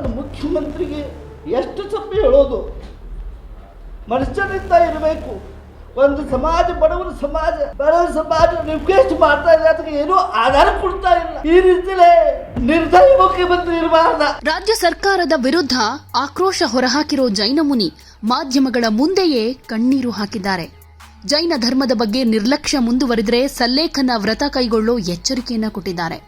ಒಂದು ಮುಖ್ಯಮಂತ್ರಿಗೆ ಎಷ್ಟು ಸಪ್ಪಿ ಹೇಳೋದು? ಮನುಷ್ಯನಿಂದ ಇರಬೇಕು. ಒಂದು ಸಮಾಜ, ಬಡವರ ಸಮಾಜ ಬಡವರ ಸಮಾಜ ರಿಕ್ವೆಸ್ಟ್ ಮಾಡ್ತಾ ಇದೆ, ಅದಕ್ಕೆ ಏನೂ ಆಧಾರ ಕೊಡ್ತಾ ಇಲ್ಲ. ಈ ರೀತಿಲೇ ನಿರ್ದಯ ಮುಖ್ಯಮಂತ್ರಿ ಇರಬಾರ್ದ ರಾಜ್ಯ ಸರ್ಕಾರದ ವಿರುದ್ಧ ಆಕ್ರೋಶ ಹೊರಹಾಕಿರೋ ಜೈನ ಮುನಿ ಮಾಧ್ಯಮಗಳ ಮುಂದೆಯೇ ಕಣ್ಣೀರು ಹಾಕಿದ್ದಾರೆ. ಜೈನ ಧರ್ಮದ ಬಗ್ಗೆ ನಿರ್ಲಕ್ಷ್ಯ ಮುಂದುವರಿದರೆ ಸಲ್ಲೇಖನ ವ್ರತ ಕೈಗೊಳ್ಳೋ ಎಚ್ಚರಿಕೆಯನ್ನ ಕೊಟ್ಟಿದ್ದಾರೆ.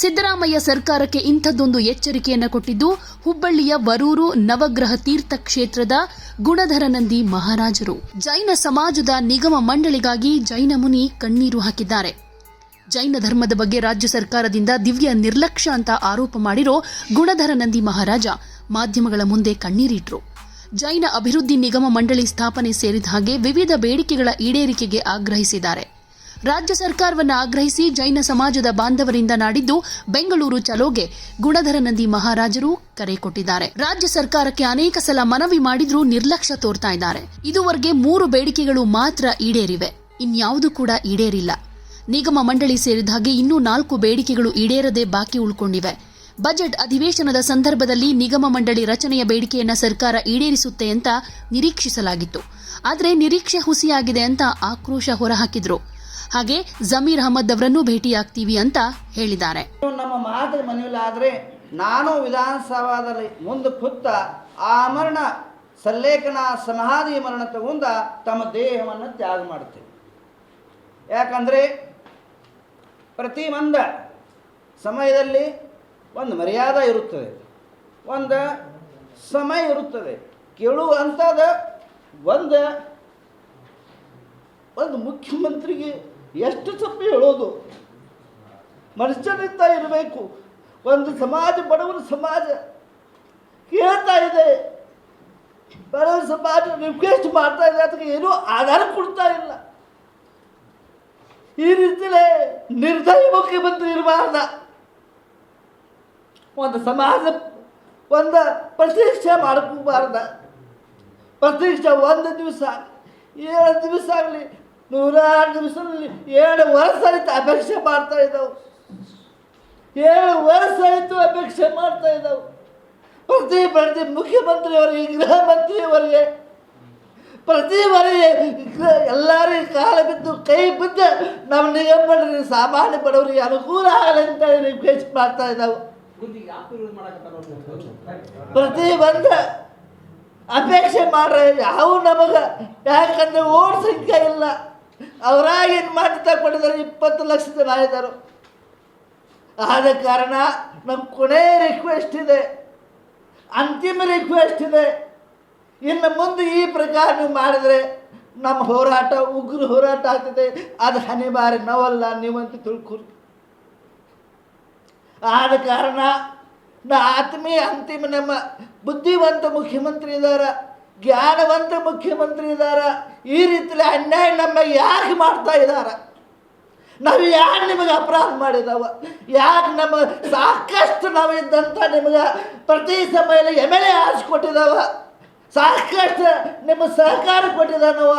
ಸಿದ್ದರಾಮಯ್ಯ ಸರ್ಕಾರಕ್ಕೆ ಇಂಥದ್ದೊಂದು ಎಚ್ಚರಿಕೆಯನ್ನು ಕೊಟ್ಟಿದ್ದು, ಹುಬ್ಬಳ್ಳಿಯ ವರೂರು ನವಗ್ರಹ ತೀರ್ಥ ಕ್ಷೇತ್ರದ ಗುಣಧರನಂದಿ ಮಹಾರಾಜರು. ಜೈನ ಸಮಾಜದ ನಿಗಮ ಮಂಡಳಿಗಾಗಿ ಜೈನ ಮುನಿ ಕಣ್ಣೀರು ಹಾಕಿದ್ದಾರೆ. ಜೈನ ಧರ್ಮದ ಬಗ್ಗೆ ರಾಜ್ಯ ಸರ್ಕಾರದಿಂದ ದಿವ್ಯ ನಿರ್ಲಕ್ಷ್ಯ ಅಂತ ಆರೋಪ ಮಾಡಿರೋ ಗುಣಧರ ನಂದಿ ಮಹಾರಾಜ ಮಾಧ್ಯಮಗಳ ಮುಂದೆ ಕಣ್ಣೀರಿಟ್ರು. ಜೈನ ಅಭಿವೃದ್ಧಿ ನಿಗಮ ಮಂಡಳಿ ಸ್ಥಾಪನೆ ಸೇರಿದ ಹಾಗೆ ವಿವಿಧ ಬೇಡಿಕೆಗಳ ಈಡೇರಿಕೆಗೆ ಆಗ್ರಹಿಸಿದ್ದಾರೆ. ರಾಜ್ಯ ಸರ್ಕಾರವನ್ನು ಆಗ್ರಹಿಸಿ ಜೈನ ಸಮಾಜದ ಬಾಂಧವರಿಂದ ನಾಡಿದ್ದು ಬೆಂಗಳೂರು ಚಲೋಗೆ. ಗುಣಧರ ನಂದಿ ಮಹಾರಾಜರು ಕರೆ ಕೊಟ್ಟಿದ್ದಾರೆ. ರಾಜ್ಯ ಸರ್ಕಾರಕ್ಕೆ ಅನೇಕ ಸಲ ಮನವಿ ಮಾಡಿದ್ರೂ ನಿರ್ಲಕ್ಷ್ಯ ತೋರ್ತಾ ಇದ್ದಾರೆ. ಇದುವರೆಗೆ ಮೂರು ಬೇಡಿಕೆಗಳು ಮಾತ್ರ ಈಡೇರಿವೆ. ಇನ್ಯಾವುದು ಕೂಡ ಈಡೇರಿಲ್ಲ. ನಿಗಮ ಮಂಡಳಿ ಸೇರಿದ ಹಾಗೆ ಇನ್ನೂ ನಾಲ್ಕು ಬೇಡಿಕೆಗಳು ಈಡೇರದೆ ಬಾಕಿ ಉಳ್ಕೊಂಡಿವೆ. ಬಜೆಟ್ ಅಧಿವೇಶನದ ಸಂದರ್ಭದಲ್ಲಿ ನಿಗಮ ಮಂಡಳಿ ರಚನೆಯ ಬೇಡಿಕೆಯನ್ನು ಸರ್ಕಾರ ಈಡೇರಿಸುತ್ತೆ ಅಂತ ನಿರೀಕ್ಷಿಸಲಾಗಿತ್ತು. ಆದರೆ ನಿರೀಕ್ಷೆ ಹುಸಿಯಾಗಿದೆ ಅಂತ ಆಕ್ರೋಶ ಹೊರಹಾಕಿದ್ರು. ಹಾಗೆ ಜಮೀರ್ ಅಹಮದ್ ಅವರನ್ನು ಭೇಟಿಯಾಗ್ತೀವಿ ಅಂತ ಹೇಳಿದ್ದಾರೆ. ನಮ್ಮ ಮಾದರಿ ಮನೆಯಲ್ಲಿ ಆದರೆ ನಾನು ವಿಧಾನಸಭಾದಲ್ಲಿ ಮುಂದೆ ಕುತ್ತ ಆ ಮರಣ ಸಲ್ಲೇಖನ ಸಮಾಧಿ ಮರಣ ತಗೊಂಡ ತಮ್ಮ ದೇಹವನ್ನು ತ್ಯಾಗ ಮಾಡ್ತೇವೆ ಯಾಕಂದರೆ ಪ್ರತಿ ಮಂದ ಸಮಯದಲ್ಲಿ ಒಂದು ಮರ್ಯಾದೆ ಇರುತ್ತದೆ. ಒಂದು ಸಮಯ ಇರುತ್ತದೆ. ಕೇಳುವಂಥದ್ದು ಒಂದು ಒಂದು ಮುಖ್ಯಮಂತ್ರಿಗೆ ಎಷ್ಟು ಸಪ್ಪಿ ಹೇಳೋದು? ಮನುಷ್ಯನಿಂದ ಇರಬೇಕು. ಒಂದು ಸಮಾಜ, ಬಡವರ ಸಮಾಜ ಕೇಳ್ತಾ ಇದೆ. ಬಡವರ ಸಮಾಜ ರಿಕ್ವೆಸ್ಟ್ ಮಾಡ್ತಾ ಇದೆ, ಅದಕ್ಕೆ ಏನೂ ಆಧಾರ ಕೊಡ್ತಾ ಇಲ್ಲ. ಈ ರೀತಿಯಲ್ಲೇ ನಿರ್ದಯ ಮುಖ್ಯಮಂತ್ರಿ ಇರಬಾರ್ದ ಒಂದು ಸಮಾಜ, ಒಂದು ಪ್ರತೀಕ್ಷೆ ಮಾಡ್ಕೋಬಾರ್ದ ಪ್ರತೀಕ್ಷೆ ಒಂದು ದಿವಸ ಏಳು ದಿವಸ ಆಗಲಿ ನೂರಾರು ದಿವಸದಲ್ಲಿ ಏಳು ವರ್ಷ ಆಯ್ತು ಅಪೇಕ್ಷೆ ಮಾಡ್ತಾ ಇದ್ದಾವೆ. ಏಳು ವರ್ಷ ಆಯಿತು ಅಪೇಕ್ಷೆ ಮಾಡ್ತಾ ಇದ್ದಾವೆ. ಪ್ರತಿ ಪ್ರತಿ ಮುಖ್ಯಮಂತ್ರಿಯವರಿಗೆ ಗೃಹ ಮಂತ್ರಿಯವರಿಗೆ ಪ್ರತಿ ಬಾರಿಗೆ ಎಲ್ಲರಿಗೆ ಕಾಲ ಬಿದ್ದು ಕೈ ಬಿದ್ದು ನಮ್ಮ ನಿಗಮ ಮಾಡ್ರಿ ಸಾಮಾನ್ಯ ಬಡವರಿಗೆ ಅನುಕೂಲ ಆಗಲಿ ಅಂತ ಮಾಡ್ತಾ ಇದ್ದಾವೆ. ಪ್ರತಿ ಬಂದ ಅಪೇಕ್ಷೆ ಮಾಡ್ರೆ ಯಾವ ನಮಗೆ ಯಾಕಂದ್ರೆ ಓಟ್ ಸಂಖ್ಯೆ ಇಲ್ಲ. ಅವರಾಗಿ ಏನು ಮಾಡ್ತಾ ಕೊಟ್ಟಿದ್ದಾರೆ? ಇಪ್ಪತ್ತು ಲಕ್ಷ ಜನ ಇದ್ದಾರೆ. ಆದ ಕಾರಣ ನಮ್ಮ ಕೊನೆ ರಿಕ್ವೆಸ್ಟ್ ಇದೆ. ಅಂತಿಮ ರಿಕ್ವೆಸ್ಟ್ ಇದೆ. ಇನ್ನು ಮುಂದೆ ಈ ಪ್ರಕಾರ ನೀವು ಮಾಡಿದರೆ ನಮ್ಮ ಹೋರಾಟ, ಉಗ್ರ ಹೋರಾಟ ಆಗ್ತದೆ. ಅದು ಹನಿಬಾರಿ ನಾವಲ್ಲ, ನೀವಂತ ತಿಳ್ಕೊರಿ. ಆದ ಕಾರಣ ನಾ ಆತ್ಮೀಯ ಅಂತಿಮ ನಮ್ಮ ಬುದ್ಧಿವಂತ ಮುಖ್ಯಮಂತ್ರಿ ಇದ್ದಾರ. ಜ್ಞಾನವಂತ ಮುಖ್ಯಮಂತ್ರಿ ಇದ್ದಾರೆ ಈ ರೀತಿಲಿ ಅನ್ಯಾಯ ನಮ್ಮ ಯಾಕೆ ಮಾಡ್ತಾ ಇದ್ದಾರೆ ನಾವು ಯಾಕೆ ನಿಮಗೆ ಅಪರಾಧ ಮಾಡಿದಾವ? ಯಾಕೆ ನಮ್ಮ ಸಾಕಷ್ಟು ನಾವು ಇದ್ದಂಥ ನಿಮಗೆ ಪ್ರತಿ ಸಮಯದಲ್ಲಿ ಎಂ ಎಲ್ ಎ ಆರಿಸ್ಕೊಟ್ಟಿದವ ಸಾಕಷ್ಟು ನಿಮ್ಮ ಸಹಕಾರ ಕೊಟ್ಟಿದ್ದಾನವ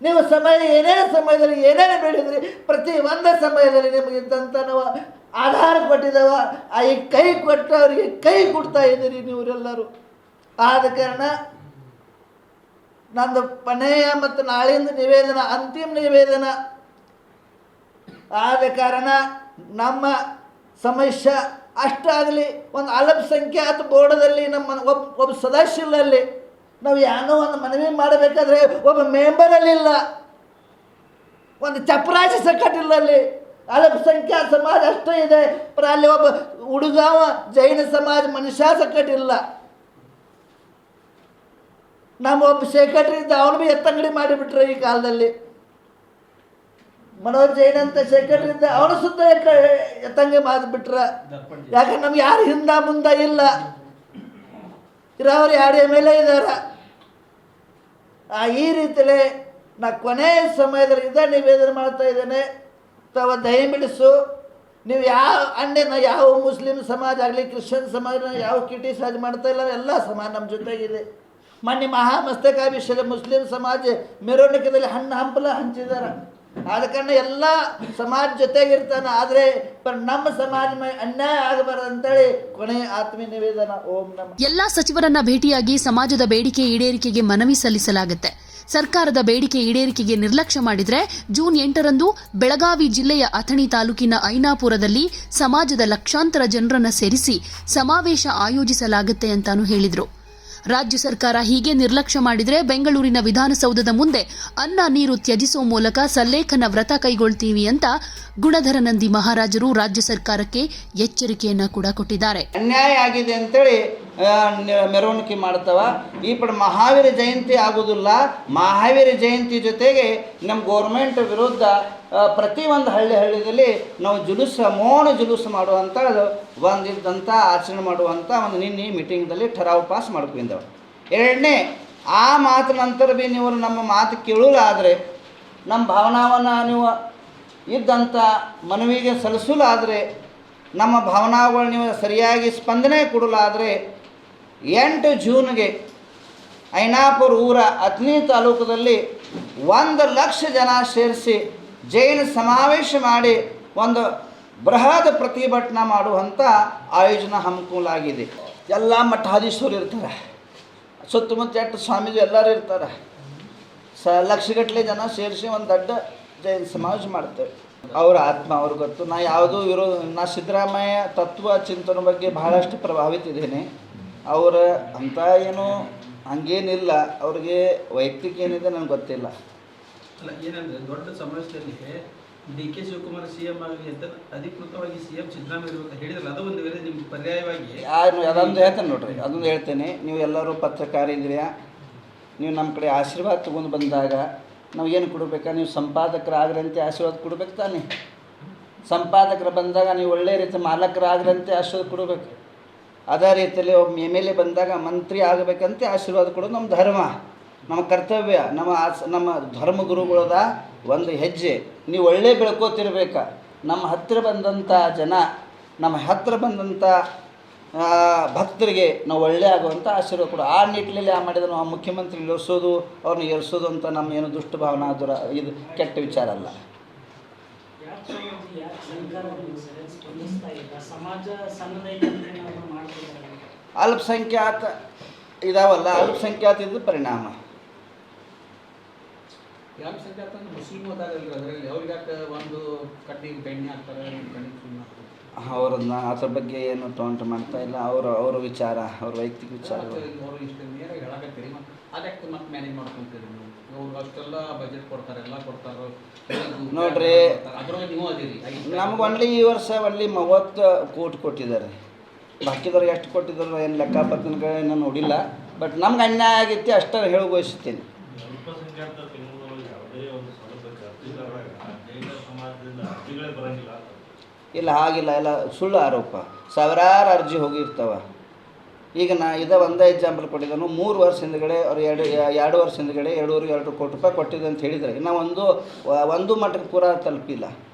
ನೀವು ಸಮಯ ಏನೇನು ಸಮಯದಲ್ಲಿ ಏನೇನು ಬೆಳೆದ್ರಿ ಪ್ರತಿ ಒಂದು ಸಮಯದಲ್ಲಿ ನಿಮಗೆ ಇದ್ದಂಥ ನಾವು ಆಧಾರ ಕೊಟ್ಟಿದ್ದಾವ ಆ ಈ ಕೈ ಕೊಟ್ಟವರಿಗೆ ಕೈ ಕೊಡ್ತಾ ಇದ್ದೀರಿ ನೀವರೆಲ್ಲರೂ ಆದ ಕಾರಣ ನಂದು ಕೊನೆಯ ಮತ್ತು ನಾಳಿಂದ ನಿವೇದನ, ಅಂತಿಮ ನಿವೇದನ. ಆದ ಕಾರಣ ನಮ್ಮ ಸಮಸ್ಯೆ ಅಷ್ಟಾಗಲಿ, ಒಂದು ಅಲ್ಪಸಂಖ್ಯಾತ ಬೋರ್ಡದಲ್ಲಿ ನಮ್ಮ ಒಬ್ಬ ಒಬ್ಬ ಸದಸ್ಯರಲ್ಲಿ ನಾವು ಏನೋ ಒಂದು ಮನವಿ ಮಾಡಬೇಕಾದ್ರೆ ಒಬ್ಬ ಮೆಂಬರಲ್ಲಿಲ್ಲ ಒಂದು ಚಪರಾಶಿ ಸಂಕಟಿಲ್ಲ ಅಲ್ಲಿ ಅಲ್ಪಸಂಖ್ಯಾತ ಸಮಾಜ ಅಷ್ಟೇ ಇದೆ. ಅಲ್ಲಿ ಒಬ್ಬ ಹುಡುಗಾವ ಜೈನ ಸಮಾಜ ಮನುಷ್ಯ ಸಂಕಟಿಲ್ಲ ನಮ್ಮ ಒಬ್ಬ ಸೆಕ್ರೆಟರಿ ಇದ್ದ ಅವನು ಭೀ ಎತ್ತಂಗಡಿ ಮಾಡಿಬಿಟ್ರೆ ಈ ಕಾಲದಲ್ಲಿ. ಮನೋಜ್ ಜೈನ್ ಅಂತ ಸೆಕ್ರೆಟರಿ ಇದ್ದ ಅವನು ಸುತ್ತ ಎತ್ತಂಗಿ ಮಾಡಿಬಿಟ್ರ? ಯಾಕಂದ್ರೆ ನಮ್ಗೆ ಯಾರು ಹಿಂದ ಮುಂದೆ ಇಲ್ಲ. ಇರೋರು ಯಾರೇ ಮೇಲೆ ಇದ್ದಾರೆ ಆ ಈ ರೀತಿಯಲ್ಲಿ ನಾ ಕೊನೆಯ ಸಮಯದಲ್ಲಿ ಇದ ನಿವೇದನೆ ಮಾಡ್ತಾ ಇದ್ದೇನೆ. ತಾವ ದಯಮಿಡಿಸು ನೀವು ಯಾವ ಅಣ್ಣನ ಯಾವ ಮುಸ್ಲಿಂ ಸಮಾಜ ಆಗಲಿ ಕ್ರಿಶ್ಚಿಯನ್ ಸಮಾಜ ಯಾವ ಕಿಟಿ ಸಮಾಜ ಮಾಡ್ತಾ ಇಲ್ಲ ಎಲ್ಲ ಸಮಾಜ ನಮ್ಮ ಜೊತೆಗಿದೆ. ಮೊನ್ನೆ ಮಹಾಮಸ್ತಕಾಭಿಷೇಕ ಮುಸ್ಲಿಂ ಸಮಾಜ ಮೆರವಣಿಗೆದಲ್ಲಿ ಹಣ್ಣು ಹಂಪಲ ಹಂಚಿದಾರ ಕಾರಣ ಎಲ್ಲ ಸಮಾಜ ಜೊತೆಗಿರ್ತಾನೆ, ಆದರೆ ನಮ್ಮ ಸಮಾಜ ಅನ್ಯಾಯ ಆಗಬಾರ್ದು ಅಂತೇಳಿ ಕೊನೆ ಆತ್ಮೀಯ ನಿವೇದನ, ಓಂ ನಮ. ಎಲ್ಲಾ ಸಚಿವರನ್ನ ಭೇಟಿಯಾಗಿ ಸಮಾಜದ ಬೇಡಿಕೆ ಈಡೇರಿಕೆಗೆ ಮನವಿ ಸಲ್ಲಿಸಲಾಗುತ್ತೆ. ಸರ್ಕಾರದ ಬೇಡಿಕೆ ಈಡೇರಿಕೆಗೆ ನಿರ್ಲಕ್ಷ್ಯ ಮಾಡಿದ್ರೆ ಜೂನ್ ಎಂಟರಂದು ಬೆಳಗಾವಿ ಜಿಲ್ಲೆಯ ಅಥಣಿ ತಾಲೂಕಿನ ಐನಾಪುರದಲ್ಲಿ ಸಮಾಜದ ಲಕ್ಷಾಂತರ ಜನರನ್ನ ಸೇರಿಸಿ ಸಮಾವೇಶ ಆಯೋಜಿಸಲಾಗುತ್ತೆ ಅಂತಾನು ಹೇಳಿದ್ರು. ರಾಜ್ಯ ಸರ್ಕಾರ ಹೀಗೆ ನಿರ್ಲಕ್ಷ್ಯ ಮಾಡಿದರೆ ಬೆಂಗಳೂರಿನ ವಿಧಾನಸೌಧದ ಮುಂದೆ ಅನ್ನ ನೀರು ತ್ಯಜಿಸುವ ಮೂಲಕ ಸಲ್ಲೇಖನ ವ್ರತ ಕೈಗೊಳ್ತೀವಿ ಅಂತ ಗುಣಧರನಂದಿ ಮಹಾರಾಜರು ರಾಜ್ಯ ಸರ್ಕಾರಕ್ಕೆ ಎಚ್ಚರಿಕೆಯನ್ನ ಕೂಡ ಕೊಟ್ಟಿದ್ದಾರೆ. ಅನ್ಯಾಯ ಆಗಿದೆ ಅಂತೇಳಿ ಮೆರವಣಿಗೆ ಮಾಡ್ತಾವ. ಈ ಪಡ ಮಹಾವೀರ ಜಯಂತಿ ಆಗೋದಿಲ್ಲ. ಮಹಾವೀರ ಜಯಂತಿ ಜೊತೆಗೆ ನಮ್ಮ ಗೋರ್ಮೆಂಟ್ ವಿರುದ್ಧ ಪ್ರತಿ ಒಂದು ಹಳ್ಳಿ ಹಳ್ಳಿಯಲ್ಲಿ ನಾವು ಜುಲೂಸ, ಮೌನ ಜುಲೂಸ್ ಮಾಡುವಂಥ ಒಂದಿದ್ದಂಥ ಆಚರಣೆ ಮಾಡುವಂಥ ಒಂದು ನಿನ್ನೆ ಮೀಟಿಂಗ್ದಲ್ಲಿ ಠರಾವು ಪಾಸ್ ಮಾಡ್ಕೊಂಡಿದ್ದೆವು ಎರಡನೇ, ಆ ಮಾತು ನಂತರ ಭೀ ನೀವು ನಮ್ಮ ಮಾತು ಕೇಳಲಾದರೆ ನಮ್ಮ ಭಾವನಾವನ್ನು ನೀವು ಇದ್ದಂಥ ಮನವಿಗೆ ಸಲ್ಲಿಸಲಾದರೆ ನಮ್ಮ ಭಾವನಾಗಳು ನೀವು ಸರಿಯಾಗಿ ಸ್ಪಂದನೆ ಕೊಡಲಾದರೆ ಎಂಟು ಜೂನ್ಗೆ ಐನಾಪುರ ಊರ ಹತ್ತನೇ ತಾಲೂಕದಲ್ಲಿ ಒಂದು ಲಕ್ಷ ಜನ ಸೇರಿಸಿ ಜೈನ ಸಮಾವೇಶ ಮಾಡಿ ಒಂದು ಬೃಹತ್ ಪ್ರತಿಭಟನೆ ಮಾಡುವಂಥ ಆಯೋಜನೆ ಹಮ್ಮಿಕೊಳ್ಳಲಾಗಿದೆ ಎಲ್ಲ ಮಠಾಧೀಶ್ವರು ಇರ್ತಾರೆ. ಸುತ್ತಮುತ್ತ ಎಷ್ಟು ಸ್ವಾಮೀಜಿ ಎಲ್ಲರೂ ಇರ್ತಾರೆ. ಸ ಲಕ್ಷಗಟ್ಟಲೆ ಜನ ಸೇರಿಸಿ ಒಂದು ದೊಡ್ಡ ಜೈನ ಸಮಾವೇಶ ಮಾಡ್ತೇವೆ. ಅವರ ಆತ್ಮ ಅವ್ರಿಗೆ ಗೊತ್ತು. ನಾ ಯಾವುದೂ ಇರೋ, ನಾ ಸಿದ್ದರಾಮಯ್ಯ ತತ್ವ ಚಿಂತನೆ ಬಗ್ಗೆ ಬಹಳಷ್ಟು ಪ್ರಭಾವಿತ ಇದ್ದೇನೆ. ಅವರ ಅಂಥ ಏನು ಹಂಗೇನಿಲ್ಲ ಅವ್ರಿಗೆ ವೈಯಕ್ತಿಕ ಏನಿದೆ ನನಗೆ ಗೊತ್ತಿಲ್ಲ. ಅಲ್ಲ ಏನಂದ್ರೆ ದೊಡ್ಡ ಸಮಾವೇಶದಲ್ಲಿ D K Shivakumar C M ಆಗಲಿ ಅಂತ ಅಧಿಕೃತವಾಗಿ ಸಿ ಎಂ ಸಿದ್ದರಾಮಯ್ಯ ಅಂತ ಹೇಳಿದ್ರಲ್ಲ ಅದು ಒಂದು ವೇಳೆ ನಿಮ್ಗೆ ಪರ್ಯಾಯವಾಗಿ ಯಾರು ಅದೊಂದು ಹೇಳ್ತೇನೆ ನೋಡ್ರಿ ಅದೊಂದು ಹೇಳ್ತೇನೆ ನೀವು ಎಲ್ಲರೂ ಪತ್ರಕಾರ ಇದ್ದೀರಾ ನೀವು ನಮ್ಮ ಕಡೆ ಆಶೀರ್ವಾದ ತೊಗೊಂಡು ಬಂದಾಗ ನಾವು ಏನು ಕೊಡಬೇಕಾ ನೀವು ಸಂಪಾದಕರಾಗ್ರಂತೆ ಆಶೀರ್ವಾದ ಕೊಡ್ಬೇಕು ತಾನೆ? ಸಂಪಾದಕರು ಬಂದಾಗ ನೀವು ಒಳ್ಳೆ ರೀತಿ ಮಾಲಕರಾಗ್ರಂತೆ ಆಶೀರ್ವಾದ ಕೊಡಬೇಕು. ಅದೇ ರೀತಿಯಲ್ಲಿ ಒಬ್ಬ ಎಂ ಎಲ್ ಎ ಬಂದಾಗ ಮಂತ್ರಿ ಆಗಬೇಕಂತ ಆಶೀರ್ವಾದ ಕೊಡೋದು ನಮ್ಮ ಧರ್ಮ. ನಮ್ಮ ಕರ್ತವ್ಯ, ನಮ್ಮ ಆಸ್, ನಮ್ಮ ಧರ್ಮಗುರುಗಳದ ಒಂದು ಹೆಜ್ಜೆ. ನೀವು ಒಳ್ಳೆ ಬೆಳ್ಕೋತಿರ್ಬೇಕ. ನಮ್ಮ ಹತ್ತಿರ ಬಂದಂಥ ಜನ, ನಮ್ಮ ಹತ್ತಿರ ಬಂದಂಥ ಭಕ್ತರಿಗೆ ನಾವು ಒಳ್ಳೆ ಆಗುವಂಥ ಆಶೀರ್ವಾದ ಕೊಡು. ಆ ನಿಟ್ಟಿನಲ್ಲಿ ಆ ಮಾಡಿದ ನಾವು ಮುಖ್ಯಮಂತ್ರಿ ಇಳಿಸೋದು ಅವ್ರನ್ನ ಏರಿಸೋದು ಅಂತ ನಮ್ಮ ಏನು ದುಷ್ಟ ಭಾವನಾ ದುರ, ಇದು ಕೆಟ್ಟ ವಿಚಾರ ಅಲ್ಲ. ಸ್ಪಂದಿಸ್ತಾ ಇಲ್ಲ ಸಮಾಜ ಸಣ್ಣದೈತೆ ಅಂತ ಏನಾದ್ರು ಮಾಡ್ತಿದ್ದಾರೆ ಅಲ್ಪಸಂಖ್ಯಾತ ಇದಾವಲ್ಲ ಅಲ್ಪಸಂಖ್ಯಾತ ಇದು ಪರಿಣಾಮ. ಯಾವ ಮುಸ್ಲಿಂ ಅದರಲ್ಲಿ ಅವ್ರಿಗೆ ಯಾಕೆ ಒಂದು ಬೆಣ್ಣೆ ಹಾಕ್ತಾರೆ ಕಣ್ಣಿಗೆ ಅವ್ರನ್ನ ಅದ್ರ ಬಗ್ಗೆ ಏನು ಟೌಂಟ್ ಮಾಡ್ತಾ ಇಲ್ಲ ಅವರು ಅವ್ರ ವಿಚಾರ ಅವ್ರ ವೈಯಕ್ತಿಕ ವಿಚಾರ ಇಷ್ಟು ನೇರ ಹೇಳಕತ್ತೀರಿ ಮತ್ತೆ ಅದಕ್ಕೆ ಮತ್ತೆ ಮ್ಯಾನೇಜ್ ಮಾಡ್ಕೊಂತೀರಿ ಕೊಡ್ತಾರೆ, ಎಲ್ಲ ಕೊಡ್ತಾರೆ. ನೋಡ್ರಿ. ನಮ್ಗೆ ಒನ್ಲಿ ಈ ವರ್ಷ ಒನ್ಲಿ ಮೂವತ್ತು ಕೋಟಿ ಕೊಟ್ಟಿದ್ದಾರೆ. ಬಾಕಿದವ್ರಿಗೆ ಎಷ್ಟು ಕೊಟ್ಟಿದ್ದಾರೆ ಏನು ಲೆಕ್ಕಪತ್ರಗಳು ನೋಡಿಲ್ಲ. ಬಟ್ ನಮ್ಗೆ ಅನ್ಯಾಯ ಆಗೈತಿ ಅಷ್ಟೇ ಹೇಳಿ ಬಯಸುತ್ತೇನೆ ಇಲ್ಲ ಹಾಗಿಲ್ಲ ಎಲ್ಲ ಸುಳ್ಳು ಆರೋಪ. ಸಾವಿರಾರು ಅರ್ಜಿ ಹೋಗಿರ್ತಾವ. ಈಗ ನಾ ಇದೇ ಒಂದೇ ಎಕ್ಸಾಂಪಲ್ ಕೊಟ್ಟಿದ್ದಾನು. ಮೂರು ವರ್ಷ ಹಿಂದ್ಗಡೆ ಅವ್ರು ಎರಡು ಎರಡು ವರ್ಷ ಹಿಂದ್ಗಡೆ ಎರಡೂವರೆ, ಎರಡು ಕೋಟಿ ರೂಪಾಯಿ ಕೊಟ್ಟಿದ್ದೆ ಅಂತ ಹೇಳಿದರೆ ಇನ್ನೂ ಒಂದು ಒಂದು ಮಟ್ಟಕ್ಕೆ ಪೂರ ತಲುಪಿಲ್ಲ.